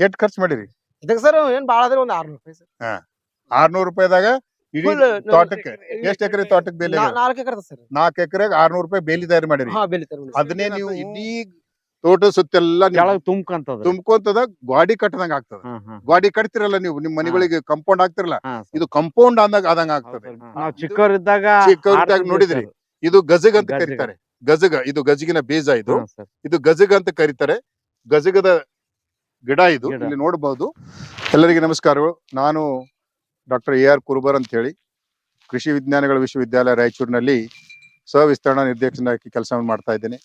ಎಷ್ಟ್ ಖರ್ಚು ಮಾಡಿರಿ? ಇದಕ್ಕೆ ಸರ್ ಏನ್ ಬಾಳ ಆದ್ರೆ ಒಂದ್ ಆರ್ನೂರು ರೂಪಾಯಿ ಸರ್. ಆರ್ನೂರ್ ರೂಪಾಯಿದಾಗ ಇಡೀ Full ತೋಟಕ್ಕೆ ಎಷ್ಟ್ ಎಕರೆ ತೋಟಕ್ಕೆ ಬೇಲಿ ನಾ- ನಾಲ್ಕು ಎಕರೆ ಸರ್. ನಾಲ್ಕು ಎಕರೆಗೆ ಆರ್ನೂರ್ ರೂಪಾಯಿ ಬೇಲಿ ತಯಾರು ಮಾಡಿರಿ. ಹಾ ಬೆಳಿತಾರೆ ಅದನ್ನೇ ನೀವು ಇಡೀ ತೋಟ ಸುತ್ತೆಲ್ಲ ನೀವು ಕೆಳಗ್ ತುಂಬ್ಕಂತದ. ತುಂಬ್ಕೊಂತದ ಗಾಡಿ ಕಟ್ಟದಂಗ ಆಗ್ತದ. ಗ್ವಾಡಿ ಹ್ಮ್. ಗಾಡಿ ಕಟ್ತಿರಲ್ಲ ನೀವು ನಿಮ್ ಮನೆಗಳಿಗೆ ಕಂಪೌಂಡ್ ಆಗ್ತಿರಲ್ಲ ಹಾ, sir. ಇದು ಕಂಪೌಂಡ್ ಅಂದಾಗ ಆದಂಗ ಹೌದ್ ಆಗ್ತದೆ sir. ನಾವ್ ಚಿಕ್ಕವರಿದ್ದಾಗ ಚಿಕ್ಕವ್ರಿದ್ದಾಗ ಆಡ್ತಿದ್ವಿ ನೋಡಿದ್ರಿ? sir. ಇದು ಗಜಗ್ ಅಂತ ಗಜಗ. ಕರೀತಾರೆ. ಗಜಗ ಇದು ಗಜಗಿನ ಬೀಜ ಇದು. ಹಾ, sir. ಇದು ಗಜಗ ಅಂತ ಕರೀತಾರೆ. ಗಜಗದ ಗಿಡ ಇದು ಗಿಡ. ಇಲ್ಲಿ ನೋಡಬಹುದು ಎಲ್ಲರಿಗೆ ನಮಸ್ಕಾರಗಳು. ನಾನು ಡಾಕ್ಟರ್ ಎ ಆರ್ ಕುರುಬರ್ ಅಂತ ಹೇಳಿ ಕೃಷಿ ವಿಜ್ಞಾನಗಳ ವಿಶ್ವವಿದ್ಯಾಲಯ ರಾಯಚೂರಿನಲ್ಲಿ ಸವಿಸ್ತರಣಾ ನಿರ್ದೇಶನಾಗಿ ಕೆಲಸವನ್ನು ಮಾಡ್ತಾ ಇದ್ದೇನೆ.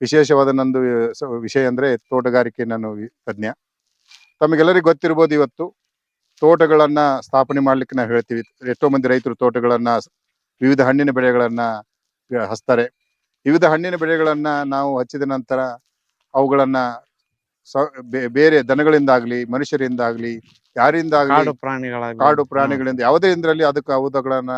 ವಿಶೇಷವಾದ ನಂದು ಸ- ವಿಷಯ ಅಂದ್ರೆ ತೋಟಗಾರಿಕೆ ನಾನು ವಿ- ತಜ್ಞ. ತಮಗೆಲ್ಲರಿಗೂ ಗೊತ್ತಿರ್ಬೋದು ಇವತ್ತು ತೋಟಗಳನ್ನ ಸ್ಥಾಪನೆ ಮಾಡ್ಲಿಕ್ಕೆ ನಾವು ಹೇಳ್ತೀವಿ. ಎಷ್ಟೋ ಮಂದಿ ರೈತರು ತೋಟಗಳನ್ನ ವಿವಿಧ ಹಣ್ಣಿನ ಬೆಳೆಗಳನ್ನ ಹಚ್ತಾರೆ. ವಿವಿಧ ಹಣ್ಣಿನ ಬೆಳೆಗಳನ್ನ ನಾವು ಹಚ್ಚಿದ ನಂತರ ಅವುಗಳನ್ನ ಸ- ಬೇ- ಬೇರೆ ದನಗಳಿಂದಾಗ್ಲಿ ಮನುಷ್ಯರಿಂದಾಗ್ಲಿ ಯಾರಿಂದಾಗ್ಲಿ ಕಾಡು ಪ್ರಾಣಿಗಳಿಂದ ಕಾಡು ಪ್ರಾಣಿಗಳಿಂದ ಯಾವುದರಿಂದರಲ್ಲಿ ಅದಕ್ಕೆ ಅವುಗಳನ್ನ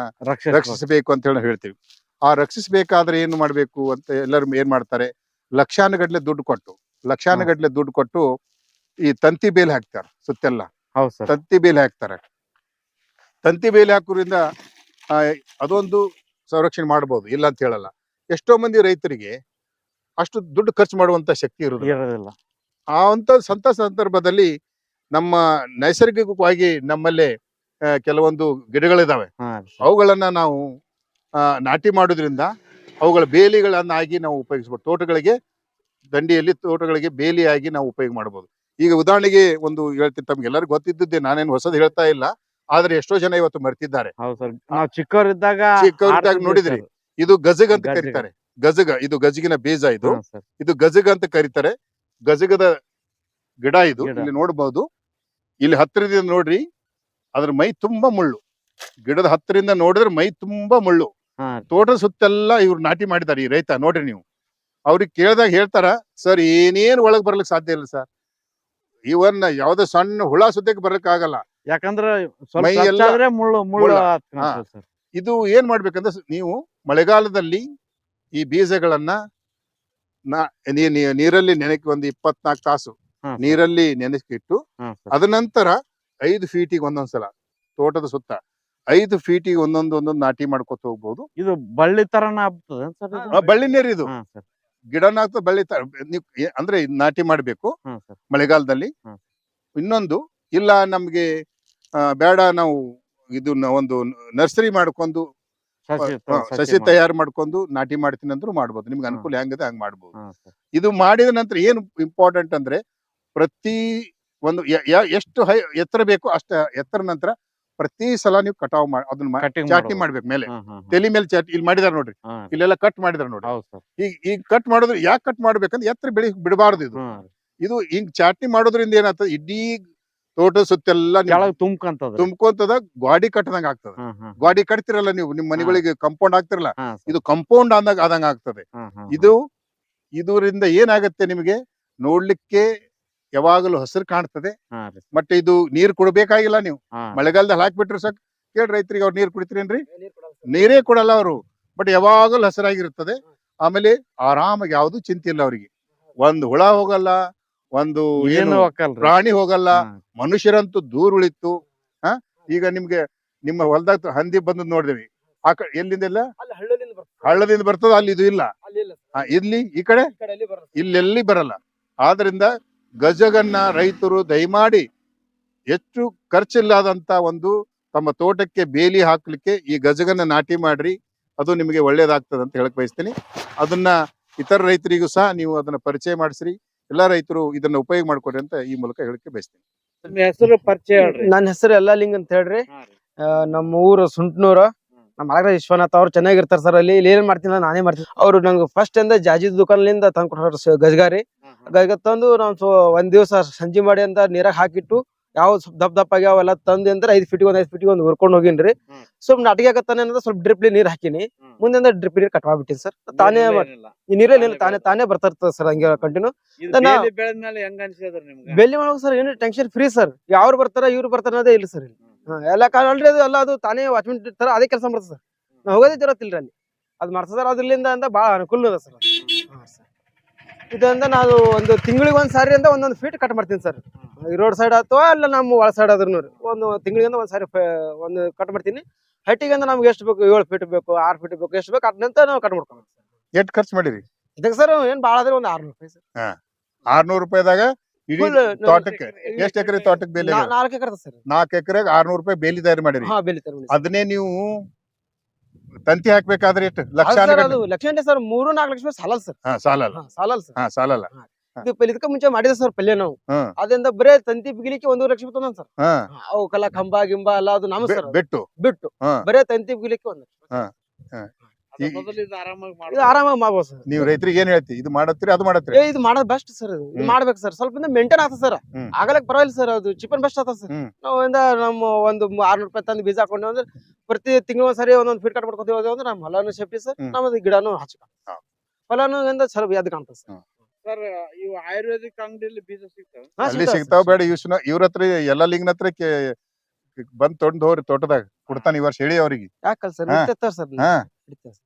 ರಕ್ಷಿಸ್ಬೇಕು. ಅಂತ ಹೇಳಿ ಹೇಳ್ತೀವಿ. ಆ ರಕ್ಷಿಸಬೇಕಾದ್ರೆ ಏನು ಮಾಡ್ಬೇಕು ಅಂತ ಎಲ್ಲರೂ ಏನ್ ಮಾಡ್ತಾರೆ? ಲಕ್ಷಾನುಗಟ್ಲೆ ದುಡ್ಡು ಕೊಟ್ಟು ಲಕ್ಷಾನುಗಟ್ಲೆ ದುಡ್ಡು ಕೊಟ್ಟು ಈ ತಂತಿ ಬೇಲಿ ಹಾಕ್ತಾರೆ ಸುತ್ತೆಲ್ಲ. ಹೌದ್ ಸರ್. ತಂತಿ ಬೇಲಿ ಹಾಕ್ತಾರೆ. ತಂತಿ ಬೇಲಿ ಹಾಕೋದ್ರಿಂದ ಆ, ಅದೊಂದು ಸಂರಕ್ಷಣೆ ಮಾಡಬಹುದು ಇಲ್ಲ ಅಂತ ಹೇಳಲ್ಲ. ಎಷ್ಟೋ ಮಂದಿ ರೈತರಿಗೆ ಅಷ್ಟು ದುಡ್ಡು ಖರ್ಚು ಮಾಡುವಂತ ಶಕ್ತಿ ಇರುದಿಲ್ಲ. ಇರೋದಿಲ್ಲ. ಆ ಅಂತ ಸಂತ ಸಂದರ್ಭದಲ್ಲಿ ನಮ್ಮ ನೈಸರ್ಗಿಕವಾಗಿ ನಮ್ಮಲ್ಲೇ ಆ, ಕೆಲವೊಂದು ಗಿಡಗಳಿದಾವೆ. ಅವುಗಳನ್ನ ನಾವು ಆ, ನಾಟಿ ಮಾಡೋದ್ರಿಂದ ಅವುಗಳ ಬೇಲಿಗಳನ್ನಾಗಿ ನಾವು ಉಪಯೋಗಿಸ್ಬೋದು. ತೋಟಗಳಿಗೆ ದಂಡಿಯಲ್ಲಿ ತೋಟಗಳಿಗೆ ಬೇಲಿಯಾಗಿ ನಾವು ಉಪಯೋಗ ಮಾಡಬಹುದು ಈಗ ಉದಾಹರಣೆಗೆ ಒಂದು ಹೇಳ್ತೀನಿ ತಮ್ಗೆ ಎಲ್ಲರಿಗೂ ಗೊತ್ತಿದ್ದದ್ದೇ ನಾನೇನು ಹೊಸದು ಹೇಳ್ತಾ ಇಲ್ಲ ಆದ್ರೆ ಎಷ್ಟೋ ಜನ ಇವತ್ತು ಮರ್ತಿದ್ದಾರೆ. ಹೌದ್ ಸರ್. ನಾವ್ ಚಿಕ್ಕವರಿದ್ದಾಗ ಚಿಕ್ಕವರಿದ್ದಾಗ ಆಡ್ತಿದ್ವಿ ನೋಡಿದ್ರಿ? ಇದು ಗಜಗ ಅಂತ ಗಜಗ. ಕರೀತಾರೆ. ಗಜಗ ಇದು ಗಜಗಿನ ಬೀಜ ಇದು. sir. ಇದು ಗಜಗ ಅಂತ ಕರೀತಾರೆ. ಗಜಗದ ಗಿಡ ಇದು ಗಿಡ. ಇಲ್ಲಿ ನೋಡಬಹುದು ಇಲ್ಲಿ ಹತ್ತಿರದಿಂದ ನೋಡ್ರಿ ಅದ್ರ ಮೈ ತುಂಬಾ ಮುಳ್ಳು. ಗಿಡದ ಹತ್ತಿರದಿಂದ ನೋಡಿದ್ರೆ ಮೈ ತುಂಬಾ ಮುಳ್ಳು. ಹಾ. ತೋಟದ ಸುತ್ತೆಲ್ಲ ಇವ್ರು ನಾಟಿ ಮಾಡಿದ್ದಾರೆ ಈ ರೈತ ನೋಡ್ರಿ ನೀವು. ಅವ್ರಿಗೆ ಕೇಳಿದಾಗ ಹೇಳ್ತಾರ ಸರ್ ಏನೇನ್ ಒಳಗ್ ಬರ್ಲಿಕ್ಕೆ ಸಾಧ್ಯ ಇಲ್ಲ ಸರ್. ಇವನ್ ಯಾವ್ದೋ ಸಣ್ಣ ಹುಳ ಸುತ್ತಕ್ಕೆ ಬರ್ಲಿಕ್ಕೆ ಆಗಲ್ಲ ಯಾಕಂದ್ರ ಸ್ವಲ್ಪ ಮೈ ಎಲ್ಲ ಆದ್ರೆ ಮುಳ್ಳು ಮುಳ್ಳು ಮುಳ್ಳು. ಹತ್ಕೊಂತದೆ sir. ಇದು ಏನ್ ಮಾಡ್ಬೇಕಂದ್ರೆ ಸ- ನೀವು ಮಳೆಗಾಲದಲ್ಲಿ ಈ ಬೀಜಗಳನ್ನ ನಾ- ನೀ- ನೀ- ನೀರಲ್ಲಿ ನೆನೆಕ್ ಒಂದು ಇಪ್ಪತ್ನಾಲ್ಕು ತಾಸು. ನೀರಲ್ಲಿ ನೆನೆಸಿಟ್ಟು ಅದನಂತರ. ಅದ ನಂತರ ಐದು ಫೀಟಿಗೆ ಒಂದೊಂದ್ಸಲ ತೋಟದ ಸುತ್ತ ಐದು ಫೀಟಿಗೆ ಒಂದೊಂದು ಒಂದೊಂದು ನಾಟಿ ಮಾಡ್ಕೊತ ಹೋಗ್ಬೋದು. ಇದು ಬಳ್ಳಿ ತರನ ಆಗ್ತದೆ ಸರ್ ಆ, ಬಳ್ಳಿ ನೀರು ಇದು. ಹಾ ಸರ್. ಗಿಡನ ಬಳ್ಳಿ ತರ ನೀವು ಏ- ಅಂದ್ರೆ ಇದ್ ನಾಟಿ ಮಾಡ್ಬೇಕು ಸರ್. ಮಳೆಗಾಲದಲ್ಲಿ. ಹ್ಮ್. ಇನ್ನೊಂದು ಇಲ್ಲ ನಮ್ಗೆ ಆ, ಬೇಡ ನಾವು ಇದನ್ನ ಒಂದು ನರ್ಸರಿ ಮಾಡ್ಕೊಂಡು ಸಸಿ. ತಯಾರು ಮಾಡ್ಕೊಂಡು ನಾಟಿ ಮಾಡ್ತೀನಿ ಅಂದ್ರೂ ಮಾಡ್ಬೋದು. ನಿಮ್ಗೆ ಅನುಕೂಲ ಹೆಂಗದೆ ಹಂಗ ಮಾಡ್ಬೋದು. ಇದು ಮಾಡಿದ ನಂತರ ಏನು ಇಂಪಾರ್ಟೆಂಟ್ ಅಂದ್ರೆ ಪ್ರತಿ ಒಂದು ಎಷ್ಟು ಹೈ ಎತ್ತರ ಬೇಕು ಅಷ್ಟ ಎತ್ತರ ನಂತರ ಪ್ರತಿ ಸಲ ನೀವು ಕಟಾವ್ ಮಾಡಿ ಅದನ್ನ ಚಾಟಿ ಮಾಡ್ಬೇಕು ಮೇಲೆ. ತೆಲಿ ಮೇಲೆ ಚಾಟಿ ಇಲ್ಲಿ ಮಾಡಿದಾರ ನೋಡ್ರಿ. ಇಲ್ಲೆಲ್ಲ ಕಟ್ ಮಾಡಿದಾರ ನೋಡ್ರಿ. ಈಗ ಈಗ ಕಟ್ ಮಾಡೋದ್ರ ಯಾಕೆ ಕಟ್ ಮಾಡ್ಬೇಕಂದ್ರೆ ಎತ್ತರ ಬೆಳಿ ಬಿಡಬಾರ್ದು ಇದು. ಇದು ಹಿಂಗ್ ಚಾಟಿ ಮಾಡೋದ್ರಿಂದ ಏನಾಗ್ತದೆ? ಇಡೀ ತೋಟ ಸುತ್ತೆಲ್ಲ ಕೆಳಗ್ ತುಂಬ್ಕಂತದ ತುಂಬ್ಕೊಂತದ ಗಾಡಿ ಕಟ್ಟದಂಗ ಆಗ್ತದೆ. ಗ್ವಾಡಿ ಹಾ. ಗಾಡಿ ಕಟ್ತಿರಲ್ಲ ನೀವು ನಿಮ್ ಮನೆಗಳಿಗೆ ಕಂಪೌಂಡ್ ಆಗ್ತಿರಲ್ಲ ಹಾ sir. ಇದು ಕಂಪೌಂಡ್ ಅಂದಾಗ ಆದಂಗ ಆಗ್ತದೆ. ಹಾ ಹಾ ಇದು ಇದರಿಂದ ಏನಾಗತ್ತೆ ನಿಮಗೆ? ನೋಡ್ಲಿಕ್ಕೆ ಯಾವಾಗಲೂ ಹಸಿರು ಕಾಣ್ತದೆ. ಹಾ ರೀ. ಮತ್ತೆ ಇದು ನೀರ್ ಕೊಡ್ಬೇಕಾಗಿಲ್ಲ ನೀವು. ಹಾ. ಮಳೆಗಾಲದಲ್ಲಿ ಹಾಕ್ಬಿಟ್ರೆ ಸಾಕು. ಕೇಳಿ ರೈತರಿಗೆ ಅವ್ರು ನೀರ್ ಕುಡಿತೀರೇನ್ರಿ? ನೀರೇ ಕೊಡಲ್ಲ ಅವರು. ಬಟ್ ಯಾವಾಗಲೂ ಹಸಿರಾಗಿರ್ತದೆ ಆಮೇಲೆ ಆರಾಮಾಗಿ ಯಾವ್ದು ಚಿಂತೆ ಇಲ್ಲ ಅವರಿಗೆ. ಒಂದ್ ಹುಳ ಹೋಗಲ್ಲ ಒಂದು ಏನು ಪ್ರಾಣಿ ಹೋಗಲ್ಲ. ಮನುಷ್ಯರಂತೂ ದೂರ ಉಳಿತು ಹ? ಈಗ ನಿಮ್ಗೆ ನಿಮ್ಮ ಹೊಲದಾಗ ಹಂದಿ ಬಂದ್ ನೋಡಿದ್ವಿ. ಆ ಕಡೆ ಎಲ್ಲಿಂದೆಲ್ಲ? ಎಲ್ಲ ಹಳ್ಳದಿಂದ ಬರ್ತದೆ. ಅಲ್ಲಿ ಇದು ಇಲ್ಲ. ಇಲ್ಲ ಈ ಕಡೆ? ಈ ಕಡೆ ಅಲ್ಲಿ ಬರ್ತದೆ ಇಲ್ಲೆಲ್ಲಿ ಬರಲ್ಲ. ಆದ್ರಿಂದ ಗಜಗನ್ನ ರೈತರು ದಯಮಾಡಿ ಹೆಚ್ಚು ಖರ್ಚಿಲ್ಲದಂತ ಒಂದು ತಮ್ಮ ತೋಟಕ್ಕೆ ಬೇಲಿ ಹಾಕ್ಲಿಕ್ಕೆ ಈ ಗಜಗನ್ನ ನಾಟಿ ಮಾಡ್ರಿ. ಅದು ನಿಮಗೆ ಒಳ್ಳೇದಾಗ್ತದೆ ಅಂತ ಹೇಳಕ್ ಬಯಸ್ತೀನಿ. ಅದನ್ನ ಇತರ ರೈತರಿಗೂ ಸಹ ನೀವು ಅದನ್ನ ಪರಿಚಯ ಮಾಡಿಸ್ರಿ. ಎಲ್ಲಾ ರೈತರು ಇದನ್ನ ಉಪಯೋಗ ಮಾಡ್ಕೊಡ್ರಿ ಅಂತ ಈ ಮೂಲಕ ಹೇಳಕ್ಕೆ ಬಯಸ್ತೀನಿ. ನಿಮ್ಮ ಹೆಸರು ಪರಿಚಯ ಹೇಳ್ರಿ. ನನ್ನ ಹೆಸರು ಎಲ್ಲ ಲಿಂಗ್ ಅಂತ ಹೇಳ್ರಿ. ಆ, ನಮ್ಮ ಊರು ಸುಂಟ್ನೂರ. ನಮ್ಮ ಮಾಲಕ ವಿಶ್ವನಾಥ್ ಅವ್ರು ಚೆನ್ನಾಗಿರ್ತಾರೆ ಸರ್ ಅಲ್ಲಿ. ಇಲ್ಲಿ ಏನ್ ಮಾಡ್ತೀನಿ ನಾನೇ ಮಾಡ್ತೀನಿ. ಅವ್ರು ನಂಗೆ ಫಸ್ಟ್ ಇಂದ ಜಾಜಿ ದುಕಾನ್ಲಿಂದ ತಂದು ಕೊಟ್ಟಾರ ಗಜಗಾರಿ. ಗಜಗ ತಂದು ನಾವು ಸೊ ಒಂದ್ ದಿವಸ ಸಂಜೆ ಮಾಡಿ ಅಂತ ನೀರಾಗ ಹಾಕಿಟ್ಟು ಯಾವ ಸ್ವಲ್ಪ ದಪ್ಪ ದಪ್ಪ ಆಗ್ಯಾವ ಅವೆಲ್ಲ ತಂದು ಅಂದ್ರೆ ಐದ್ ಫೀಟ್ ಒಂದ್ ಐದ್ ಫೀಟಿಗೆ ಒಂದು ಹುರ್ಕೊಂಡ್ ಹೋಗಿನ್ರಿ. ಸ್ವಲ್ಪ ನಾಟಿಗೆ ಆಗತ್ತಾನೆ ಅಂದ್ರೆ ಸ್ವಲ್ಪ ಡ್ರಿಪ್ಲಿ ನೀರ್ ಹಾಕಿನಿ. ಮುಂದೆ ಡ್ರಿಪ್ ನೀರ್ ಕಟ್ ಮಾಡ್ಬಿಟ್ಟಿನಿ ಸರ್. ತಾನೇ ನೀರಿಲ್ಲ ಏನಿಲ್ಲ. ಈ ನೀರೇ ತಾನೇ ತಾನೇ ತಾನೇ ಬರ್ತಾ ಇರ್ತದೆ ಸರ್ ಹಂಗೆ ಕಂಟಿನ್ಯೂ ಬೆಲ್ಲಿ ಮಾಡೋದು ಸರ್ ಏನು ಟೆನ್ಷನ್ ಫ್ರೀ ಸರ್. ಯಾರು ಬರ್ತಾರ ಇವ್ರು ಬರ್ತಾರ ಅದೇ ಇಲ್ಲ ಸರ್ ಎಲ್ಲ ಕಾಲ ಆಲ್ರೆಡಿ ಅದು ಅಲ್ಲ ಅದು ತಾನೇ ವಾಚ್ಮೆನ್ ಇರ್ತಾರ ಅದೇ ಕೆಲಸ ಮಾಡ್ತದೆ ಸರ್. ನಾವು ಹೋಗೋದೇ ಜರತ್ತಿಲ್ರಿ ಅಲ್ಲಿ. ಅದು ಮಾಡ್ತದ ಅದ್ರಲ್ಲಿಂದ ಅಂತ ಭಾಳ ಅನುಕೂಲ ಅದ ಸರ್. ಇದರಿಂದ ನಾನು ಒಂದು ತಿಂಗಳಿಗೆ ಒಂದ್ ಸಾರಿ ಅಂತ ಒಂದೊಂದು ಫೀಟ್ ಕಟ್ ಮಾಡ್ತೀನಿ ಸರ್. ಈ ರೋಡ್ ಸೈಡ್ ಅಥವಾ ಅಲ್ಲ ನಮ್ಮ ಒಳ ಸೈಡ್ ಆದ್ರೂ ಒಂದು ತಿಂಗಳಿಗೆ ಒಂದ್ ಸಾರಿ ಒಂದು ಕಟ್ ಮಾಡ್ತೀನಿ. ಹಟ್ಟಿಗೆ ಅಂದ್ರೆ ನಮ್ಗೆ ಎಷ್ಟು ಬೇಕು? ಏಳು ಫೀಟ್ ಬೇಕು ಆರು ಫೀಟ್ ಬೇಕು ಎಷ್ಟು ಬೇಕು? ಅದ್ನಂತ ನಾವು ಕಟ್ ಮಾಡ್ಕೊಂಡು ಎಷ್ಟು ಖರ್ಚು ಮಾಡಿರಿ? ಇದಕ್ಕೆ ಸರ್ ಏನ್ ಭಾಳ ಆದ್ರೆ ಒಂದು ಆರ್ನೂರು ರೂಪಾಯಿ ಸರ್ ಆರ್ನೂರು ರೂಪಾಯಿದಾಗ ಇಡೀ ತೋಟಕ್ಕೆ ಎಷ್ಟ್ ಎಕರೆ ತೋಟಕ್ಕೆ ಬೇಲಿ ನಾಲ್ಕು ಎಕರೆ ಸರ್ ನಾಲ್ಕು ಎಕರೆಗೆ ಆರ್ನೂರು ರೂಪಾಯಿ ಬೇಲಿ ತಯಾರು ಮಾಡಿರಿ. ಹಾ ತಯಾರು ಅದನ್ನೇ ನೀವು ತಂತಿ ಹಾಕ್ಬೇಕಾದ್ರೆ ಎಷ್ಟು? ಲಕ್ಷ ಲಕ್ಷ ಸರ್ ಮೂರು ನಾಲ್ಕು ಲಕ್ಷ ರೂಪಾಯಿ ಸಾಲಲ್ಲ ಸರ್ ಸಾಲಲ್ಲ. ಸಾಲಲ್ಲ ಸರ್ ಸಾಲಲ್ಲ. ಇದು ಪೆಲ್- ಇದಕ್ಕೆ ಮುಂಚೆ ಮಾಡಿದ ಸರ್ ಪಲ್ಯ ನಾವು. ಹ್ಮ್. ಅದರಿಂದ ಬರೇ ತಂತಿ ಬಿಗಿಲಿಕ್ಕೆ ಒಂದೂವರೆ ಲಕ್ಷ ರೂಪಾಯಿ ತಂದ ಸರ್. ಹಾ. ಅವಕ್ಕೆಲ್ಲ ಕಂಬ ಗಿಂಬ ಎಲ್ಲ ಅದು ನಮ್ಮ ಬೆ- ಸರ್ ಬಿಟ್ಟು. ಬಿಟ್ಟು. ಹಾ. ಬರೇ ತಂತಿ ಬಿಗಿಲಿಕ್ಕೆ ಒಂದ್ ಲಕ್ಷ ಹಾ. ಅದ್ರ ಈ- ಬದಲು ಇದು ಆರಾಮಾಗಿ ಇದು ಮಾಡ್ಬೋದು. ಆರಾಮಾಗಿ ಮಾಡ್ಬೋದು ಸರ್. ನೀವು ರೈತರಿಗೆ ಏನ್ ಹೇಳ್ತಿ? ಇದು ಮಾಡತ್ರಿ ಅದು ಮಾಡತ್ರಿ ಏ ಇದು ಮಾಡೋದು ಬೆಸ್ಟ್ ಸರ್ ಇದು. ಇದು ಹ್ಮ್. ಮಾಡ್ಬೇಕು ಸರ್. ಸ್ವಲ್ಪ ಮೇಂಟೈನ್ ಆಗ್ತದೆ ಸರ್. ಹ್ಮ್. ಆಗಲಕ್ ಪರವಾಗಿಲ್ಲ ಸರ್ ಅದು. ಚಿಪನ್ ಬೆಸ್ಟ್ ಆಗ್ತದೆ ಸರ್. ಹ್ಮ್. ನಾವು ಇಂದ ನಮ್ಮ ಒಂದು ಆರ್ನೂರು ರೂಪಾಯಿ ತಂದು ಬೀಜ ಹಾಕೊಂಡೇವು ಅಂದ್ರೆ ಪ್ರತಿ ತಿಂಗಳು ಸರಿ ಒಂದೊಂದು ಫೀಟ್ ಕಟ್ ಮಾಡ್ಕೊತೀವಿ ಅಂದ್ರೆ ನಮ್ಮ ಹೊಲನು ಸೇಫ್ಟಿ ಸರ್. ಹ್ಮ್. ನಮ್ಮದು ಗಿಡನು ಹಚ್ಚ ಹಾ. ಹೊಲನು ಇಂದ ಸ್ವಲ್ಪ ಎದ್ದು ಕಾಣ್ತದೆ ಸರ್. ಸರ್ ಇವು ಆಯುರ್ವೇದಿಕ್ ಅಂಗಡಿಯಲ್ಲಿ ಬೀಜ ಸಿಗ್ತವೆ. ಹಾ, ಅಲ್ಲಿ ಸಿಗ್ತಾವೆ ಸಿಗ್ತಾವ ಬೇಡ ಇವ್ನ ಇವ್ರ ಹತ್ರ ಎಲ್ಲ ಲಿಂಗ್ನ ಹತ್ರ ಕೇ- ಬಂದ್ ತೊಂದ್ರಿ ಹೋಗ್ರಿ ತೋಟದಾಗ. ಕೊಡ್ತಾನ ಈ ವರ್ಷ ಹೇಳಿ ಅವ್ರಿಗೆ. ಯಾಕಲ್ಲ ಸರ್ ಹಾ. ನಿಂತಿರ್ತಾರ ಸರ್ ಹಾ. ಹಿಡಿತಾರೆ ಸರ್.